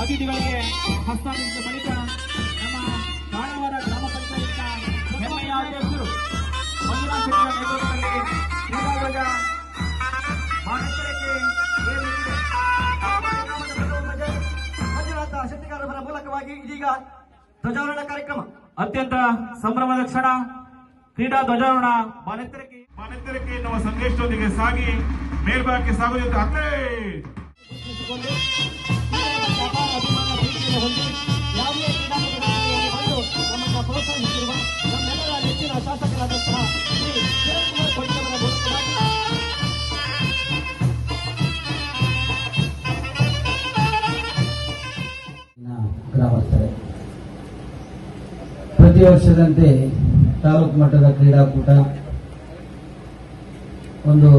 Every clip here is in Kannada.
ಅತಿಥಿಗಳಿಗೆ ಹಸ್ತಾಂತರಿಸಿದ ಬಳಿಕ ನಮ್ಮ ಕಾಣವರ ಅಧ್ಯಕ್ಷರು ಮಂಜುನಾಥ್ ನೇತೃತ್ವದಲ್ಲಿ. ಮಂಜುನಾಥ ಮೂಲಕವಾಗಿ ಇದೀಗ ಧ್ವಜಾರೋಹಣ ಕಾರ್ಯಕ್ರಮ. ಅತ್ಯಂತ ಸಂಭ್ರಮದ ಕ್ಷಣ. ಕ್ರೀಡಾ ಧ್ವಜಾರೋಹಣ ಬಾನೆತ್ತರಕ್ಕೆ. ಬಾನೆತ್ತರಕ್ಕೆ ಎನ್ನುವ ಸಂದೇಶದೊಂದಿಗೆ ಸಾಗಿ ಮೇಲ್ಭಾಗಕ್ಕೆ ಸಾಗುತ್ತಿದ್ದ ಅಲ್ಲೇ ಗ್ರಾಮಸ್ಥರೇ ಪ್ರತಿ ವರ್ಷದಂತೆ ತಾಲೂಕು ಮಟ್ಟದ ಕ್ರೀಡಾಕೂಟ ಒಂದು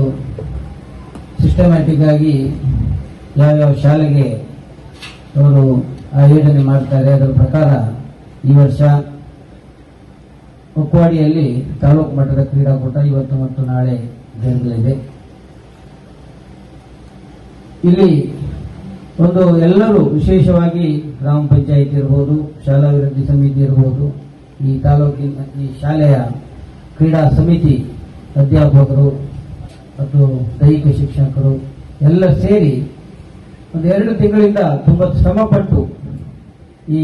ಸಿಸ್ಟಮ್ಯಾಟಿಕ್ ಆಗಿ ಯಾವ್ಯಾವ ಶಾಲೆಗೆ ಅವರು ಆಯೋಜನೆ ಮಾಡ್ತಾರೆ, ಅದರ ಪ್ರಕಾರ ಈ ವರ್ಷ ಉಕ್ವಾಡಿಯಲ್ಲಿ ತಾಲೂಕು ಮಟ್ಟದ ಕ್ರೀಡಾಕೂಟ ಇವತ್ತು ಮತ್ತು ನಾಳೆ ಜರುಗಲಿದೆ. ಇಲ್ಲಿ ಒಂದು ಎಲ್ಲರೂ ವಿಶೇಷವಾಗಿ ಗ್ರಾಮ ಪಂಚಾಯಿತಿ ಇರ್ಬೋದು, ಶಾಲಾ ಅಭಿವೃದ್ಧಿ ಸಮಿತಿ ಇರ್ಬೋದು, ಈ ತಾಲೂಕಿನ ಈ ಶಾಲೆಯ ಕ್ರೀಡಾ ಸಮಿತಿ ಅಧ್ಯಾಪಕರು ಮತ್ತು ದೈಹಿಕ ಶಿಕ್ಷಕರು ಎಲ್ಲ ಸೇರಿ ಒಂದು ಎರಡು ತಿಂಗಳಿಂದ ತುಂಬ ಶ್ರಮಪಟ್ಟು ಈ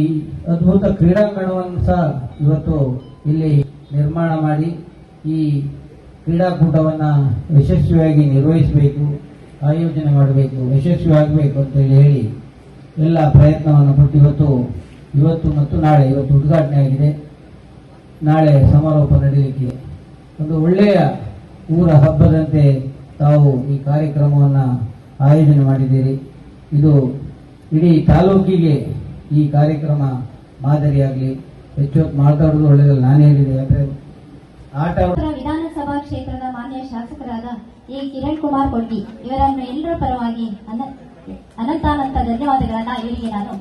ಅದ್ಭುತ ಕ್ರೀಡಾಂಗಣವನ್ನು ಸಹ ಇವತ್ತು ಇಲ್ಲಿ ನಿರ್ಮಾಣ ಮಾಡಿ ಈ ಕ್ರೀಡಾಕೂಟವನ್ನು ಯಶಸ್ವಿಯಾಗಿ ನಿರ್ವಹಿಸಬೇಕು. ಆಯೋಜನೆ ಮಾಡಬೇಕು ಯಶಸ್ವಿ ಆಗಬೇಕು ಅಂತೇಳಿ ಹೇಳಿ ಎಲ್ಲ ಪ್ರಯತ್ನವನ್ನು ಪಟ್ಟು ಇವತ್ತು ಇವತ್ತು ಮತ್ತು ನಾಳೆ, ಇವತ್ತು ಉದ್ಘಾಟನೆ ಆಗಿದೆ. ನಾಳೆ ಸಮಾರೋಪ ನಡೆಯಲಿಕ್ಕೆ ಒಂದು ಒಳ್ಳೆಯ ಊರ ಹಬ್ಬದಂತೆ ತಾವು ಈ ಕಾರ್ಯಕ್ರಮವನ್ನು ಆಯೋಜನೆ ಮಾಡಿದ್ದೀರಿ. ಇದು ಇಡೀ ತಾಲೂಕಿಗೆ ಈ ಕಾರ್ಯಕ್ರಮ ಮಾದರಿಯಾಗಲಿ. ಹೆಚ್ಚು ಮಾತಾಡೋದು ಒಳ್ಳೆಯದಲ್ಲ ನಾನು ಹೇಳಿದೆ ಯಾಕಂದ್ರೆ ಆಟ ವಿಧಾನಸಭಾ ಕ್ಷೇತ್ರದ ಮಾನ್ಯ ಶಾಸಕರಾದ ಎ ಕಿರಣ್ ಕುಮಾರ್ ಕೊಡ್ಡಿ ಇವರನ್ನು ಎಲ್ಲರ ಪರವಾಗಿ ಅನ- ಅನಂತಾನಂತ ಧನ್ಯವಾದಗಳನ್ನ ಇವರಿಗೆ ನಾನು.